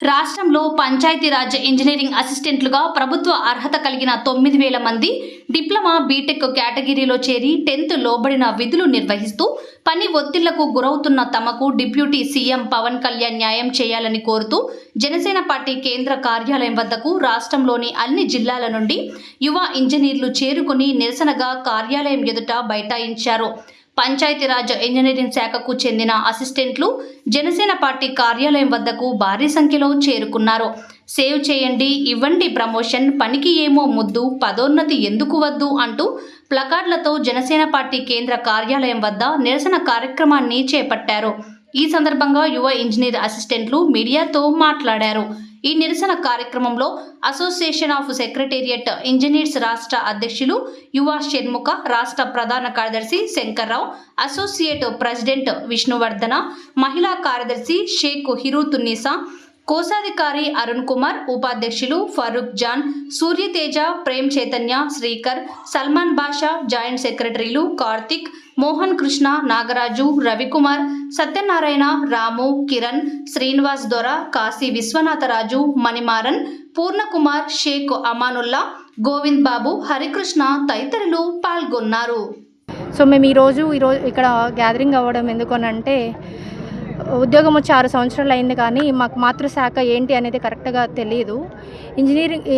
రాష్ట్రంలో పంచాయతీరాజ్ ఇంజనీరింగ్ అసిస్టెంట్లుగా ప్రభుత్వ అర్హత కలిగిన తొమ్మిది వేల మంది డిప్లొమా బీటెక్ కేటగిరీలో చేరి టెన్త్ లోబడిన విధులు నిర్వహిస్తూ పని ఒత్తిళ్ళకు గురవుతున్న తమకు డిప్యూటీ సీఎం పవన్ కళ్యాణ్ న్యాయం చేయాలని కోరుతూ జనసేన పార్టీ కేంద్ర కార్యాలయం వద్దకు రాష్ట్రంలోని అన్ని జిల్లాల నుండి యువ ఇంజనీర్లు చేరుకుని నిరసనగా కార్యాలయం ఎదుట బైఠాయించారు. పంచాయతీరాజ్ ఇంజనీరింగ్ శాఖకు చెందిన అసిస్టెంట్లు జనసేన పార్టీ కార్యాలయం వద్దకు భారీ సంఖ్యలో చేరుకున్నారు. సేవ్ చేయండి ఇవ్వండి ప్రమోషన్ పనికి ఏమో ముద్దు పదోన్నతి ఎందుకు వద్దు అంటూ ప్లకార్డులతో జనసేన పార్టీ కేంద్ర కార్యాలయం వద్ద నిరసన కార్యక్రమాన్ని చేపట్టారు. ఈ సందర్భంగా యువ ఇంజనీర్ అసిస్టెంట్లు మీడియాతో మాట్లాడారు. ఈ నిరసన కార్యక్రమంలో అసోసియేషన్ ఆఫ్ సెక్రటేరియట్ ఇంజనీర్స్ రాష్ట్ర అధ్యక్షులు యువ షణ్ముఖ రాష్ట్ర ప్రధాన కార్యదర్శి శంకర్రావు అసోసియేట్ ప్రెసిడెంట్ విష్ణువర్ధన మహిళా కార్యదర్శి షేక్ హిరూతున్నీసా కోశాధికారి అరుణ్ కుమార్ ఉపాధ్యక్షులు ఫరూక్ జాన్ సూర్యతేజ ప్రేమ్ చైతన్య శ్రీకర్ సల్మాన్ బాషా జాయింట్ సెక్రటరీలు కార్తిక్ మోహన్ కృష్ణ నాగరాజు రవికుమార్ సత్యనారాయణ రాము కిరణ్ శ్రీనివాస్ దొర కాశీ విశ్వనాథరాజు మణిమారన్ పూర్ణకుమార్ షేక్ అమానుల్లా గోవింద్ బాబు హరికృష్ణ తదితరులు పాల్గొన్నారు. సో మేము ఈరోజు ఈరోజు ఇక్కడ గ్యాదరింగ్ అవ్వడం ఎందుకనంటే ఉద్యోగం వచ్చి ఆరు సంవత్సరాలు అయింది కానీ మాకు మాతృశాఖ ఏంటి అనేది కరెక్ట్గా తెలియదు ఇంజనీరింగ్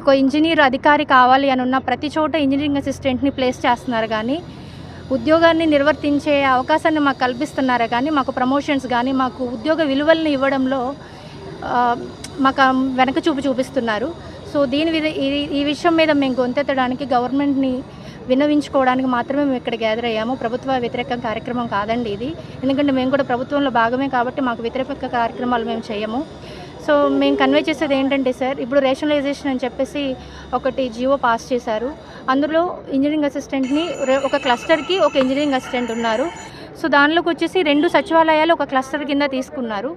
ఒక ఇంజనీర్ అధికారి కావాలి అని ఉన్న ప్రతి చోట ఇంజనీరింగ్ అసిస్టెంట్ని ప్లేస్ చేస్తున్నారు కానీ ఉద్యోగాన్ని నిర్వర్తించే అవకాశాన్ని మాకు కల్పిస్తున్నారే కానీ మాకు ప్రమోషన్స్ కానీ మాకు ఉద్యోగ విలువలను ఇవ్వడంలో మాకు వెనక చూపు చూపిస్తున్నారు. సో దీని ఈ- ఈ విషయం మీద మేము గొంతెత్తడానికి గవర్నమెంట్ని విన్నవించుకోవడానికి మాత్రమే మేము ఇక్కడ గ్యాదర్ అయ్యాము. ప్రభుత్వ వ్యతిరేక కార్యక్రమం కాదండి ఇది. ఎందుకంటే మేము కూడా ప్రభుత్వంలో భాగమే కాబట్టి మాకు వ్యతిరేక కార్యక్రమాలు మేము చేయము. సో మేము కన్వే చేసేది ఏంటంటే సార్ ఇప్పుడు రేషనలైజేషన్ అని చెప్పేసి ఒకటి జియో పాస్ చేశారు. అందులో ఇంజనీరింగ్ అసిస్టెంట్ని ఒక క్లస్టర్కి ఒక ఇంజనీరింగ్ అసిస్టెంట్ ఉన్నారు. సో దానిలోకి వచ్చేసి రెండు సచివాలయాలు ఒక క్లస్టర్ కింద తీసుకున్నారు.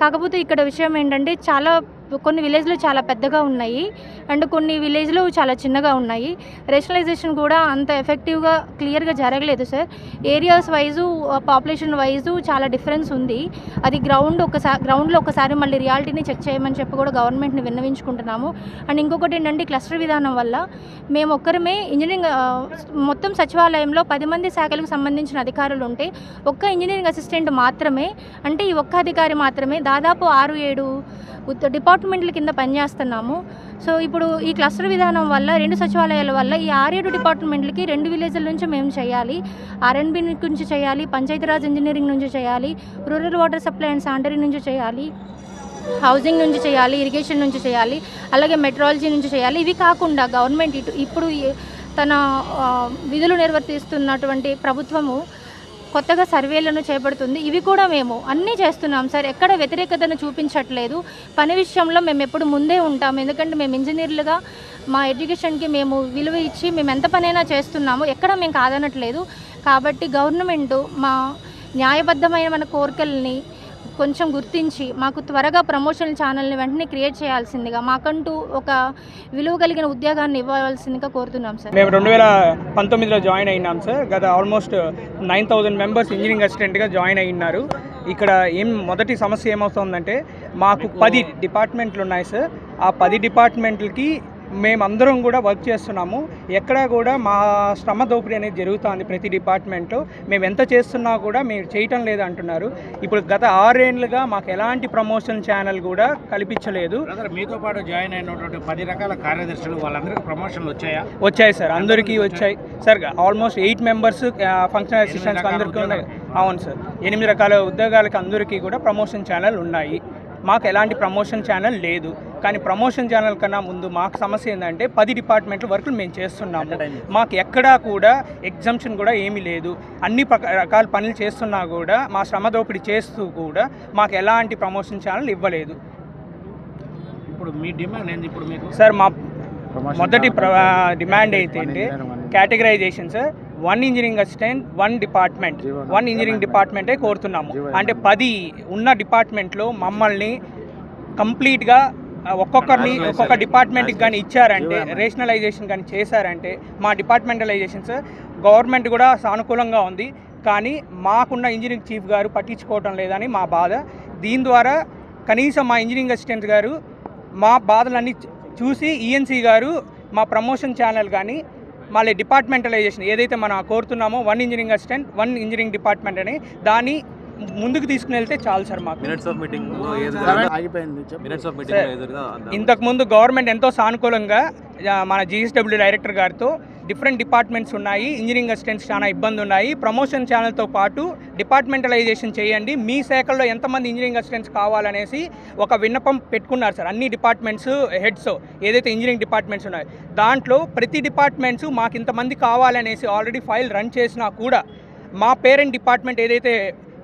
కాకపోతే ఇక్కడ విషయం ఏంటంటే చాలా కొన్ని విలేజ్లు చాలా పెద్దగా ఉన్నాయి. అండ్ కొన్ని విలేజ్లు చాలా చిన్నగా ఉన్నాయి. రేషనలైజేషన్ కూడా అంత ఎఫెక్టివ్గా క్లియర్గా జరగలేదు sir areas wise population wise చాలా డిఫరెన్స్ ఉంది. అది గ్రౌండ్ ఒకసారి గ్రౌండ్లో ఒకసారి మళ్ళీ రియాలిటీని చెక్ చేయమని చెప్పి కూడా గవర్నమెంట్ని విన్నవించుకుంటున్నాము. అండ్ ఇంకొకటి ఏంటంటే క్లస్టర్ విధానం వల్ల మేము ఒక్కరమే ఇంజనీరింగ్ మొత్తం సచివాలయంలో పది మంది శాఖలకు సంబంధించిన అధికారులు ఉంటే ఒక్క ఇంజనీరింగ్ అసిస్టెంట్ మాత్రమే అంటే ఈ ఒక్క అధికారి మాత్రమే దాదాపు ఆరు ఏడు డిపార్ట్మెంట్ల కింద పనిచేస్తున్నాము. సో ఇప్పుడు ఈ క్లస్టర్ విధానం వల్ల రెండు సచివాలయాల వల్ల ఈ ఆరేడు డిపార్ట్మెంట్లకి రెండు విలేజ్ల నుంచి మేము చేయాలి. ఆర్ఎన్బి నుంచి చేయాలి పంచాయతీరాజ్ ఇంజనీరింగ్ నుంచి చేయాలి rural water supply and sanitary నుంచి చేయాలి హౌసింగ్ నుంచి చేయాలి ఇరిగేషన్ నుంచి చేయాలి అలాగే మెట్రాలజీ నుంచి చేయాలి. ఇవి కాకుండా గవర్నమెంట్ ఇటు ఇప్పుడు తన విధులు నిర్వర్తిస్తున్నటువంటి ప్రభుత్వము కొత్తగా సర్వేలను చేపడుతుంది. ఇవి కూడా మేము అన్నీ చేస్తున్నాం సార్. ఎక్కడ వ్యతిరేకతను చూపించట్లేదు. పని విషయంలో మేము ఎప్పుడు ముందే ఉంటాం. ఎందుకంటే మేము ఇంజనీర్లుగా మా ఎడ్యుకేషన్కి మేము విలువ ఇచ్చి మేము ఎంత పనైనా చేస్తున్నాము ఎక్కడ మేము కాదనట్లేదు. కాబట్టి గవర్నమెంట్ మా న్యాయబద్ధమైన మన కోరికల్ని కొంచెం గుర్తించి మాకు త్వరగా ప్రమోషన్ ఛానల్ని వెంటనే క్రియేట్ చేయాల్సిందిగా మాకంటూ ఒక విలువ కలిగిన ఉద్యోగాన్ని ఇవ్వాల్సిందిగా కోరుతున్నాం సార్. మేము రెండు వేల పంతొమ్మిదిలో జాయిన్ అయినాం సార్. గత almost nine thousand members engineering అసిస్టెంట్గా జాయిన్ అయినారు. ఇక్కడ ఏం మొదటి సమస్య ఏమవుతుందంటే మాకు పది డిపార్ట్మెంట్లు ఉన్నాయి సార్. ఆ పది డిపార్ట్మెంట్లకి మేమందరం కూడా వర్క్ చేస్తున్నాము. ఎక్కడా కూడా మా శ్రమ దోపిడీ అనేది జరుగుతుంది ప్రతి డిపార్ట్మెంట్లో మేము ఎంత చేస్తున్నా కూడా మీరు చేయటం లేదు అంటున్నారు ఇప్పుడు గత ఆరేళ్ళుగా మాకు ఎలాంటి ప్రమోషన్ ఛానల్ కూడా కల్పించలేదు. మీతో పాటు జాయిన్ అయినటువంటి పది రకాల కార్యదర్శులు వాళ్ళందరికీ ప్రమోషన్లు వచ్చాయా? వచ్చాయి సార్ అందరికీ వచ్చాయి. Sir almost eight members functional assistants అందరికీ ఉన్నాయి. అవును సార్. ఎనిమిది రకాల ఉద్యోగాలకి అందరికీ కూడా ప్రమోషన్ ఛానల్ ఉన్నాయి. మాకు ఎలాంటి ప్రమోషన్ ఛానల్ లేదు. కానీ ప్రమోషన్ ఛానల్ కన్నా ముందు మాకు సమస్య ఏంటంటే పది డిపార్ట్మెంట్ల వర్కులు మేము చేస్తున్నాము. మాకు ఎక్కడా కూడా ఎగ్జామ్షన్ కూడా ఏమీ లేదు. అన్ని రకాల పనులు చేస్తున్నా కూడా మా శ్రమ దోపిడీ చేస్తూ కూడా మాకు ఎలాంటి ప్రమోషన్ ఛానల్ ఇవ్వలేదు. ఇప్పుడు మీ డిమాండ్ ఏంది? ఇప్పుడు మీకు సార్ మా మొదటి ప్ర- డిమాండ్ అయితే categorisation sir one engineering assistant one department. One engineering డిపార్ట్మెంటే కోరుతున్నాము. అంటే పది ఉన్న డిపార్ట్మెంట్లో మమ్మల్ని కంప్లీట్గా ఒక్కొక్కరిని ఒక్కొక్క డిపార్ట్మెంట్కి కానీ ఇచ్చారంటే రేషనలైజేషన్ కానీ చేశారంటే మా డిపార్ట్మెంటలైజేషన్ సార్ గవర్నమెంట్ కూడా సానుకూలంగా ఉంది. కానీ మాకున్న ఇంజనీరింగ్ చీఫ్ గారు పట్టించుకోవటం లేదని మా బాధ. దీని ద్వారా కనీసం మా ఇంజనీరింగ్ అసిస్టెంట్ గారు మా బాధలన్నీ చూసి ఈఎన్సీ గారు మా ప్రమోషన్ ఛానల్ కానీ మళ్ళీ డిపార్ట్మెంటలైజేషన్ ఏదైతే మనం కోరుతున్నామో one engineering assistant one engineering department అని దాన్ని ముందుకు తీసుకుని వెళ్తే చాలు సార్ మాకు మినిట్స్ ఆఫ్ మీటింగ్ ఆగిపోయింది చెప్పు. మినిట్స్ ఆఫ్ మీటింగ్ ఎదురుగా అందాం. ఇంతకుముందు గవర్నమెంట్ ఎంతో సానుకూలంగా మన జిఎస్డబ్ల్యూ డైరెక్టర్ గారితో డిఫరెంట్ డిపార్ట్మెంట్స్ ఉన్నాయి ఇంజనీరింగ్ అసిస్టెంట్స్ చాలా ఇబ్బంది ఉన్నాయి ప్రమోషన్ ఛానల్తో పాటు డిపార్ట్మెంటలైజేషన్ చేయండి. మీ శాఖల్లో ఎంతమంది ఇంజనీరింగ్ అసిస్టెంట్స్ కావాలనేసి ఒక విన్నపం పెట్టుకున్నారు సార్. అన్ని డిపార్ట్మెంట్స్ హెడ్స్ ఏదైతే ఇంజనీరింగ్ డిపార్ట్మెంట్స్ ఉన్నాయో దాంట్లో ప్రతి డిపార్ట్మెంట్స్ మాకు ఇంతమంది కావాలనేసి ఆల్రెడీ ఫైల్ రన్ చేసినా కూడా మా పేరెంట్ డిపార్ట్మెంట్ ఏదైతే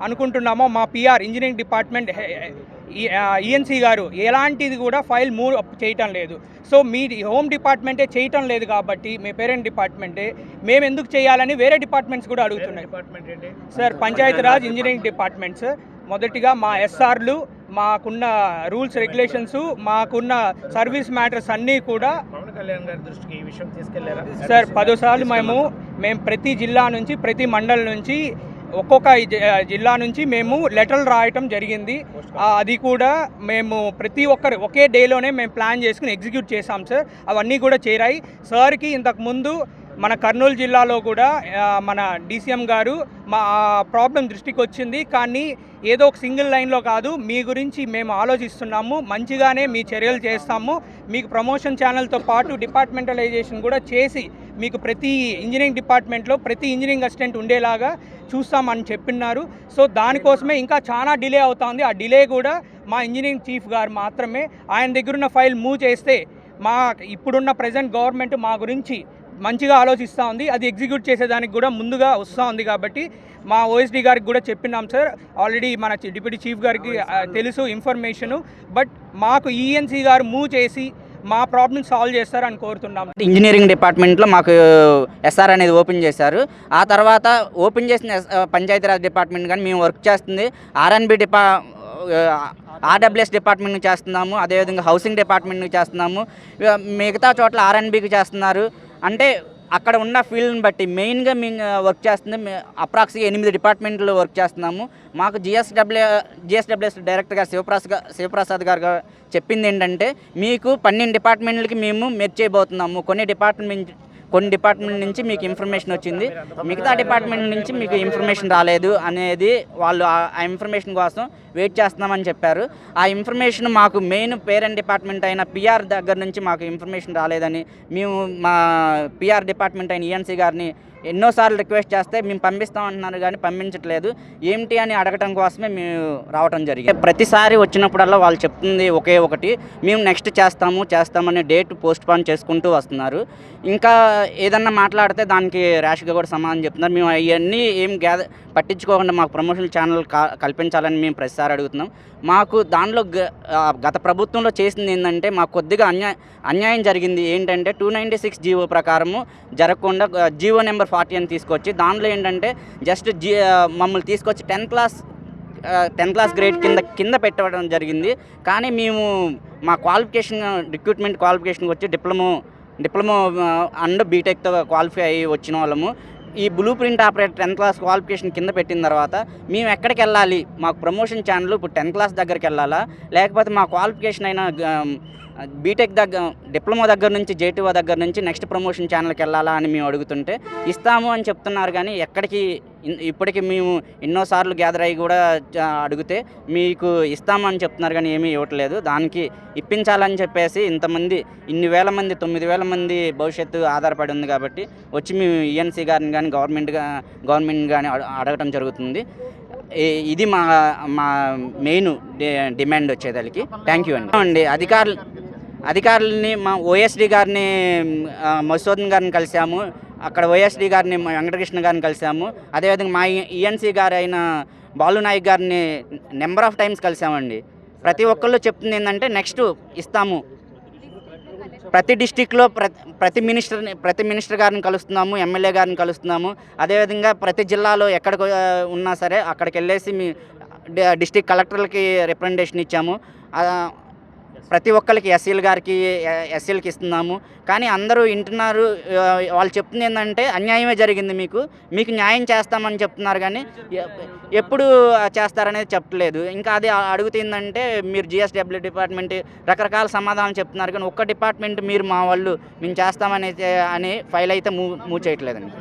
అనుకుంటున్నామో మా పిఆర్ ఇంజనీరింగ్ డిపార్ట్మెంట్ ఈఎన్సీ గారు ఎలాంటిది కూడా ఫైల్ మూవ్ చేయటం లేదు. సో మీ హోమ్ డిపార్ట్మెంటే చేయటం లేదు కాబట్టి మీ పేరెంట్ డిపార్ట్మెంటే మేము ఎందుకు చేయాలని వేరే డిపార్ట్మెంట్స్ కూడా అడుగుతున్నాయి. Department sir Panchayati Raj engineering departments మొదటిగా మా ఎస్ఆర్లు మాకున్న రూల్స్ రెగ్యులేషన్స్ మాకున్న సర్వీస్ మ్యాటర్స్ అన్నీ కూడా సార్ పదోసార్లు మేము మేము ప్రతి జిల్లా నుంచి ప్రతి మండలం నుంచి ఒక్కొక్క జి- జిల్లా నుంచి మేము లెటర్లు రాయటం జరిగింది. అది కూడా మేము ప్రతి ఒక్కరు ఒకే డేలోనే మేము ప్లాన్ చేసుకుని ఎగ్జిక్యూట్ చేసాం సార్. అవన్నీ కూడా చేరాయి. సార్కి ఇంతకుముందు మన కర్నూలు జిల్లాలో కూడా మన డీసీఎం గారు మా ప్రాబ్లం దృష్టికి వచ్చింది. కానీ ఏదో ఒక సింగిల్ లైన్లో కాదు మీ గురించి మేము ఆలోచిస్తున్నాము. మంచిగానే మీ చర్యలు చేస్తాము. మీకు ప్రమోషన్ ఛానల్తో పాటు డిపార్ట్మెంటలైజేషన్ కూడా చేసి మీకు ప్రతి ఇంజనీరింగ్ డిపార్ట్మెంట్లో ప్రతి ఇంజనీరింగ్ అసిస్టెంట్ ఉండేలాగా చూస్తామని చెప్పినారు సో దానికోసమే ఇంకా చాలా డిలే అవుతుంది. ఆ డిలే కూడా మా ఇంజనీరింగ్ చీఫ్ గారు మాత్రమే. ఆయన దగ్గరున్న ఫైల్ మూవ్ చేస్తే మా ఇప్పుడున్న ప్రజెంట్ గవర్నమెంట్ మా గురించి మంచిగా ఆలోచిస్తూ ఉంది అది ఎగ్జిక్యూట్ చేసేదానికి కూడా ముందుగా వస్తూ ఉంది కాబట్టి మా ఓఎస్డి గారికి కూడా చెప్పినాం సార్. ఆల్రెడీ మన డిప్యూటీ చీఫ్ గారికి తెలుసు ఇన్ఫర్మేషను. బట్ మాకు ఈఎన్సీ గారు మూవ్ చేసి మా ప్రాబ్లమ్ సాల్వ్ చేస్తారని కోరుతున్నాం. ఇంజనీరింగ్ డిపార్ట్మెంట్లో మాకు ఎస్ఆర్ అనేది ఓపెన్ చేశారు. ఆ తర్వాత ఓపెన్ చేసిన పంచాయతీరాజ్ డిపార్ట్మెంట్ కానీ మేము వర్క్ చేస్తుంది. ఆర్ఎన్బి డిపా ఆర్డబ్ల్యూఎస్ డిపార్ట్మెంట్ నుంచి చేస్తున్నాము. అదేవిధంగా హౌసింగ్ డిపార్ట్మెంట్ నుంచి చేస్తున్నాము మిగతా చోట్ల ఆర్ఎన్బికి చేస్తున్నారు. అంటే అక్కడ ఉన్న ఫీల్డ్ని బట్టి మెయిన్గా మేము వర్క్ చేస్తుంది అప్రాక్స్గా ఎనిమిది డిపార్ట్మెంట్లు వర్క్ చేస్తున్నాము. మాకు జిఎస్డబ్ల్యూ జిఎస్డబ్ల్యూఎస్ డైరెక్టర్ గారు శివప్రసాద్ శివప్రసాద్ గారు చెప్పింది ఏంటంటే మీకు పన్నెండు డిపార్ట్మెంట్లకి మేము మెర్జ్ చేయబోతున్నాము. కొన్ని డిపార్ట్మెంట్ కొన్ని డిపార్ట్మెంట్ నుంచి మీకు ఇన్ఫర్మేషన్ వచ్చింది. మిగతా డిపార్ట్మెంట్ నుంచి మీకు ఇన్ఫర్మేషన్ రాలేదు అనేది వాళ్ళు ఆ ఇన్ఫర్మేషన్ కోసం వెయిట్ చేస్తున్నామని చెప్పారు. ఆ ఇన్ఫర్మేషన్ మాకు మెయిన్ పేరెంట్ డిపార్ట్మెంట్ అయిన పిఆర్ దగ్గర నుంచి మాకు ఇన్ఫర్మేషన్ రాలేదని మేము మా పిఆర్ డిపార్ట్మెంట్ అయిన ఈఎన్సీ గారిని ఎన్నోసార్లు రిక్వెస్ట్ చేస్తే మేము పంపిస్తాం అంటున్నారు కానీ పంపించట్లేదు. ఏమిటి అని అడగటం కోసమే మేము రావటం జరిగింది. ప్రతిసారి వచ్చినప్పుడల్లా వాళ్ళు చెప్తుంది ఒకే ఒకటి. మేము నెక్స్ట్ చేస్తాము చేస్తామని డేట్ పోస్ట్ పోన్ చేసుకుంటూ వస్తున్నారు. ఇంకా ఏదన్నా మాట్లాడితే దానికి ర్యాష్గా కూడా సమాధానం చెప్తున్నారు. మేము అవన్నీ ఏం గ్యాద పట్టించుకోకుండా మాకు ప్రమోషన్ ఛానల్ కల్పించాలని మేము ప్రతిసారి అడుగుతున్నాం. మాకు దానిలో గ- గత ప్రభుత్వంలో చేసింది ఏంటంటే మాకు కొద్దిగా అన్యా అన్యాయం జరిగింది. ఏంటంటే టూ నైంటీ సిక్స్ జీవో ప్రకారము జరగకుండా జీవో నెంబర్ ఫార్టీ అని తీసుకొచ్చి దానిలో ఏంటంటే జస్ట్ జీ మమ్మల్ని తీసుకొచ్చి tenth class tenth class grade కింద కింద పెట్టడం జరిగింది. కానీ మేము మా క్వాలిఫికేషన్ రిక్రూట్మెంట్ క్వాలిఫికేషన్కి వచ్చి డిప్లొమో డిప్లొమో అండ్ బీటెక్తో క్వాలిఫై అయ్యి వచ్చిన వాళ్ళము. ఈ blueprint operator tenth class qualification కింద పెట్టిన తర్వాత మేము ఎక్కడికి వెళ్ళాలి? మాకు ప్రమోషన్ ఛానల్ ఇప్పుడు టెన్త్ క్లాస్ దగ్గరికి వెళ్ళాలా? లేకపోతే మా క్వాలిఫికేషన్ అయిన బీటెక్ దగ్గర డిప్లొమా దగ్గర నుంచి జేటీఓ దగ్గర నుంచి నెక్స్ట్ ప్రమోషన్ ఛానల్కి వెళ్ళాలా అని మేము అడుగుతుంటే ఇస్తాము అని చెప్తున్నారు కానీ ఎక్కడికి ఇన్- ఇప్పటికి మేము ఎన్నోసార్లు గ్యాదర్ అయ్యి కూడా అడిగితే మీకు ఇస్తామని చెప్తున్నారు కానీ ఏమీ ఇవ్వట్లేదు. దానికి ఇప్పించాలని చెప్పేసి ఇంతమంది ఇన్ని వేల మంది తొమ్మిది వేల మంది భవిష్యత్తు ఆధారపడి ఉంది కాబట్టి వచ్చి మేము ఈఎన్సీ గారిని కానీ గవర్నమెంట్గా గవర్నమెంట్ కానీ అడ- అడగటం జరుగుతుంది. ఇది మా మా మెయిన్ డిమాండ్ వచ్చేదానికి థ్యాంక్ యూ అండి. అండి అధికారులు అధికారులని మా ఓఎస్డి గారిని ఆ, గారిని కలిసాము అక్కడ ఓఎస్డి గారిని మా వెంకటకృష్ణ గారిని కలిసాము అదేవిధంగా మా ఈఎన్సీ గారు అయిన బాలు నాయక్ గారిని నెంబర్ ఆఫ్ టైమ్స్ కలిసామండి ప్రతి ఒక్కళ్ళు చెప్తుంది ఏంటంటే నెక్స్ట్ ఇస్తాము. ప్రతి డిస్టిక్లో ప్రతి ప్రతి మినిస్టర్ని ప్రతి మినిస్టర్ గారిని కలుస్తున్నాము ఎమ్మెల్యే గారిని కలుస్తున్నాము. అదేవిధంగా ప్రతి జిల్లాలో ఎక్కడ ఉన్నా సరే అక్కడికి వెళ్ళేసి మీ డిస్టిక్ కలెక్టర్లకి రిప్రజెంటేషన్ ఇచ్చాము. ప్రతి ఒక్కరికి ఎస్సీలు గారికి ఎస్సీలకి ఇస్తున్నాము. కానీ అందరూ వింటున్నారు వాళ్ళు చెప్తుంది ఏంటంటే అన్యాయమే జరిగింది మీకు. మీకు న్యాయం చేస్తామని చెప్తున్నారు కానీ ఎప్పుడు చేస్తారనేది చెప్పలేదు. ఇంకా అది అడుగుతుందంటే మీరు జిఎస్డబ్ల్యూ డిపార్ట్మెంట్ రకరకాల సమాధానం చెప్తున్నారు కానీ ఒక్క డిపార్ట్మెంట్ మీరు మా వాళ్ళు మేము చేస్తామని అని ఫైల్ అయితే మూవ్ మూవ్ చేయట్లేదండి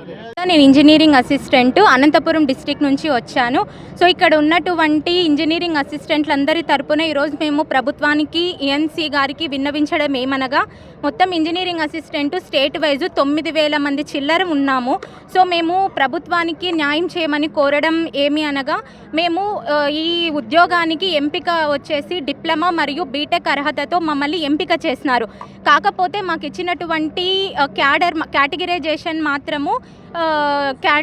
నేను ఇంజనీరింగ్ అసిస్టెంట్ అనంతపురం డిస్టిక్ నుంచి వచ్చాను. సో ఇక్కడ ఉన్నటువంటి ఇంజనీరింగ్ అసిస్టెంట్లందరి తరపున ఈరోజు మేము ప్రభుత్వానికి ఈఎన్సీ గారికి విన్నవించడం ఏమనగా మొత్తం ఇంజనీరింగ్ అసిస్టెంట్ స్టేట్ వైజ్ తొమ్మిది వేల మంది చిల్లర ఉన్నాము. సో మేము ప్రభుత్వానికి న్యాయం చేయమని కోరడం ఏమి అని అనగా మేము ఈ ఉద్యోగానికి ఎంపిక వచ్చేసి డిప్లొమా మరియు బీటెక్ అర్హతతో మమ్మల్ని ఎంపిక చేసినారు. కాకపోతే మాకు ఇచ్చినటువంటి క్యాడర్ కేటగిరైజేషన్ మాత్రము క్యా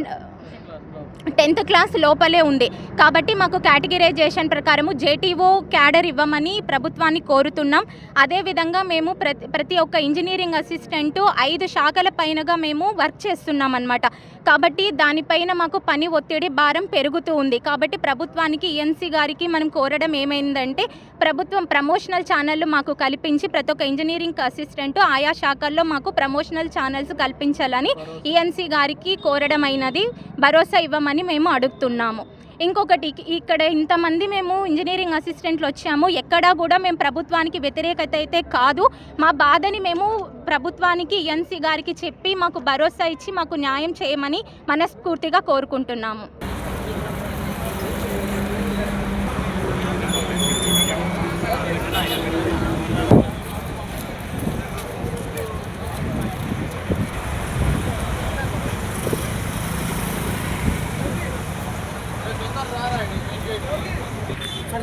టెన్త్ క్లాస్ లోపలే ఉంది. కాబట్టి మాకు కేటగిరైజేషన్ ప్రకారము జేటీఓ క్యాడర్ ఇవ్వమని ప్రభుత్వాన్ని కోరుతున్నాం. అదేవిధంగా మేము ప్రతి ప్రతి ఒక్క ఇంజనీరింగ్ అసిస్టెంట్ ఐదు శాఖల పైనగా మేము వర్క్ చేస్తున్నాం అనమాట కాబట్టి దానిపైన మాకు పని ఒత్తిడి భారం పెరుగుతూ ఉంది. కాబట్టి ప్రభుత్వానికి ఈఎన్సీ గారికి మనం కోరడం ఏమైందంటే ప్రభుత్వం ప్రమోషనల్ ఛానళ్ళు మాకు కల్పించి ప్రతి ఒక్క ఇంజనీరింగ్ అసిస్టెంట్ ఆయా శాఖల్లో మాకు ప్రమోషనల్ ఛానల్స్ కల్పించాలని ఈఎన్సీ గారికి కోరడం అయినది భరోసా ఇవ్వమని మేము అడుగుతున్నాము. ఇంకొకటి ఇక్కడ ఇంతమంది మేము ఇంజనీరింగ్ అసిస్టెంట్లు వచ్చాము. ఎక్కడా కూడా మేము ప్రభుత్వానికి వ్యతిరేకత అయితే కాదు. మా బాధని మేము ప్రభుత్వానికి ఎన్సీ గారికి చెప్పి మాకు భరోసా ఇచ్చి మాకు న్యాయం చేయమని మనస్ఫూర్తిగా కోరుకుంటున్నాము.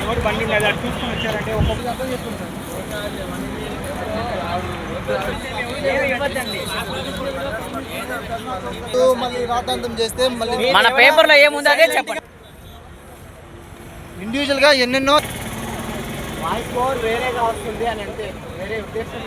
ఎవరు బండి మీద చూసుకొని వచ్చారంటే ఒక్కొక్క మళ్ళీ రాద్ధాంతం చేస్తే మళ్ళీ మన పేపర్లో ఏముందో అదే చెప్పండి. ఇండివిజువల్గా ఎన్నెన్నో మై స్కోర్ వేరేగా వస్తుంది అని అంటే వేరే ఉద్దేశం